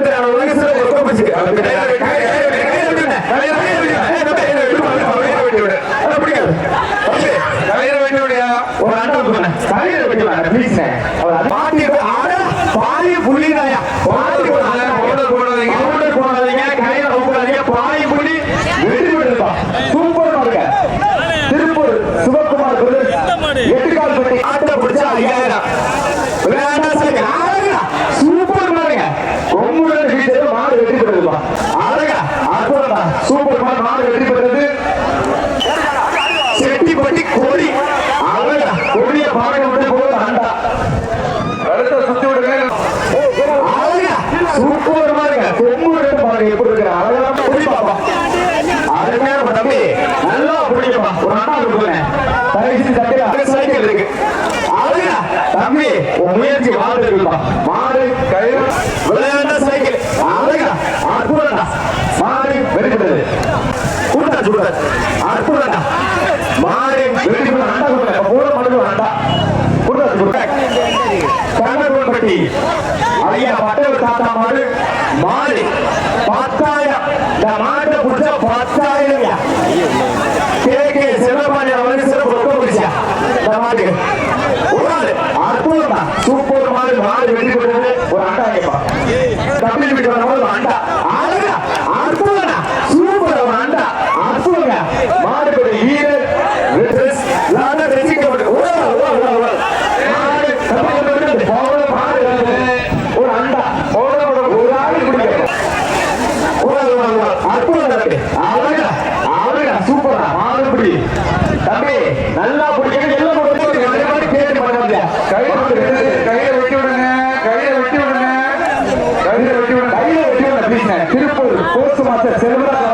உலகத்தில் உலகத்தில் ஒரு கோபிச்சு கொம்பு பாருங்க எப்படி இருக்கிற அழகாம குடிப்பாப்பா அருமையான தம்பி நல்லா பிடிக்கப்பா ஒரு அண்ணா இருக்குங்க தயவுசெய்து தட்டுங்க சைக்கிள் இருக்கு அதுங்க தம்பி முயற்சி வாழ்ந்துருக்குப்பா பத்தாயிரம் இந்த மாட்டை பிடிச்ச பத்தாயிரம் கே கே சிவபாணி அவனுக்கு சிறப்பு ரொம்ப பிடிச்சா இந்த மாட்டுக்கு. அற்புதமா. சூப்பர் மாடு மாடு வெற்றி திருப்பூர் போஸ்ட் மாஸ்டர் செல்வராஜ்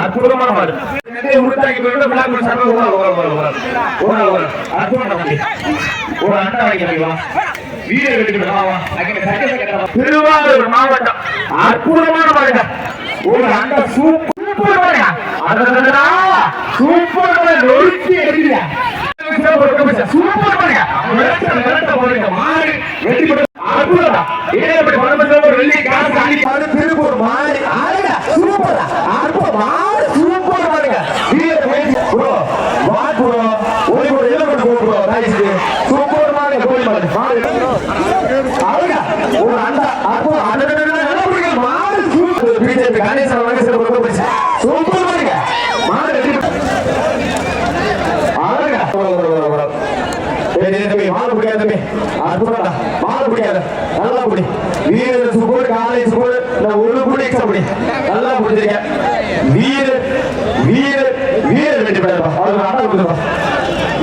அற்புதமான மாடு உடுத்தாக்கி போயிட்டு விழாக்குள் சர்வ ஒரு அற்புதமான ஒரு அண்டா வாங்கி வைக்கலாம் திருவாரூர் மாவட்டம் அற்புதமான மாவட்டம் ஒரு அந்த சூப்பர் சூப்பர் நொறுக்கி எடுக்கிறீங்க சூப்பர் மாடு வெற்றி பெற்ற அற்புதம்? ஏழு மணி பணம் வெள்ளி காசு அடிக்க பிஜேபி கணேசன் வாங்க சில ரொம்ப பிரச்சனை சூப்பர் பாருங்க மாடு ரெடி மாடு பிடிக்காத தம்பி. அற்புதம்டா மாடு பிடிக்காத. நல்லா பிடி. வீர சுகோடு காலை சுகோடு நான் ஒரு கூட எக்ஸ்ட்ரா பிடி. நல்லா பிடிச்சிருக்கேன்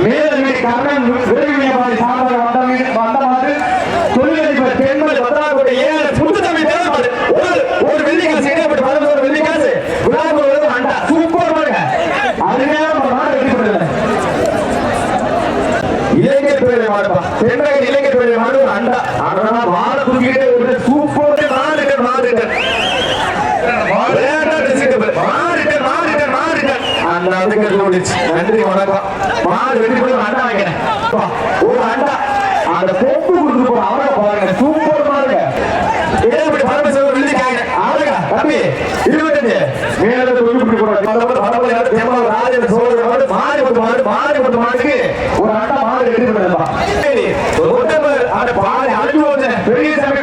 மேல வீடு காரணம் குறுக்கிட்டே ஒரு சூப்பர் மாறுங்க மாறுங்க அந்த அதுக்கு நன்றி வணக்கம் மாறு வெட்டி போய் அந்த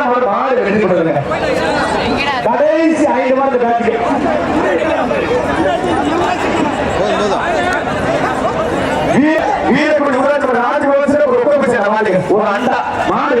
நம்ம ஒரு மாடு வெற்றி கொடுங்க. கடைசி ஐந்து மாதம் பேட்சிக்கு வீரக்குடி ஊராட்சி ராஜகோபால் ஒரு அண்டா. மாடு